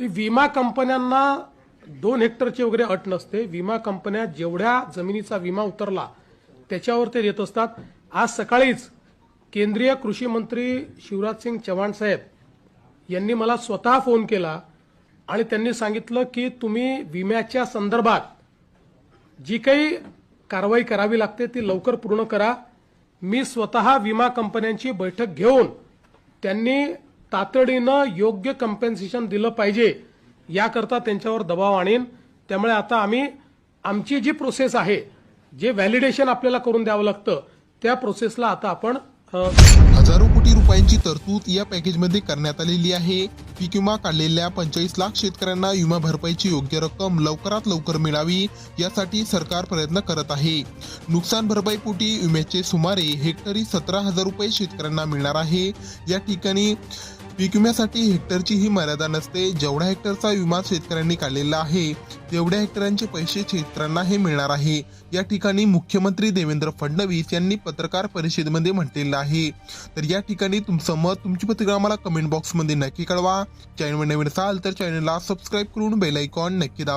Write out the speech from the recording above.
विमा कंपन्यांना दोन हेक्टरची वगैरे अट नसते. विमा कंपन्या जेवढ्या जमिनीचा विमा उतरला त्याच्यावर ते देत असतात. आज सकाळीच केंद्रीय कृषी मंत्री शिवराज सिंग चव्हाण साहेब यांनी मला स्वतः फोन केला आणि त्यांनी सांगितलं की तुम्ही विम्याच्या संदर्भात जी काही कारवाई करावी लागते ती लवकर पूर्ण करा. मी स्वतः विमा कंपन्यांची बैठक घेऊन त्यांनी तातडीनं योग्य कम्पेन्सेशन दिलं पाहिजे याकरता त्यांच्यावर दबाव आणीन. त्यामुळे आता आम्ही आमची जी प्रोसेस आहे जे व्हॅलिडेशन आपल्याला करून द्यावं लागतं त्या प्रोसेसला आता आपण हजारो कोटी रुपयांची तरतूद या पॅकेजमध्ये करण्यात आलेली आहे. पीक विमा काढलेल्या पंचेचाळीस लाख शेतकऱ्यांना विमा भरपाईची योग्य रक्कम लवकरात लवकर मिळावी यासाठी सरकार प्रयत्न करत आहे. नुकसान भरपाईपोटी विम्याचे सुमारे हेक्टरी सतरा हजार रुपये शेतकऱ्यांना मिळणार आहे. या ठिकाणी पीक विम्यासाठी हेक्टरची ही मर्यादा नसते. जेवढ्या हेक्टरचा विमा शेतकऱ्यांनी काढलेला आहे तेवढ्या हेक्टरांचे पैसे शेतकऱ्यांना हे मिळणार आहे. या ठिकाणी मुख्यमंत्री देवेंद्र फडणवीस यांनी पत्रकार परिषदेमध्ये म्हटलेलं आहे. तर या ठिकाणी तुमचं मत तुमची प्रतिक्रिया आम्हाला कमेंट बॉक्समध्ये नक्की कळवा. चॅनलवर नवीन असाल तर चॅनलला सबस्क्राईब करून बेल आयकॉन नक्की दाबा.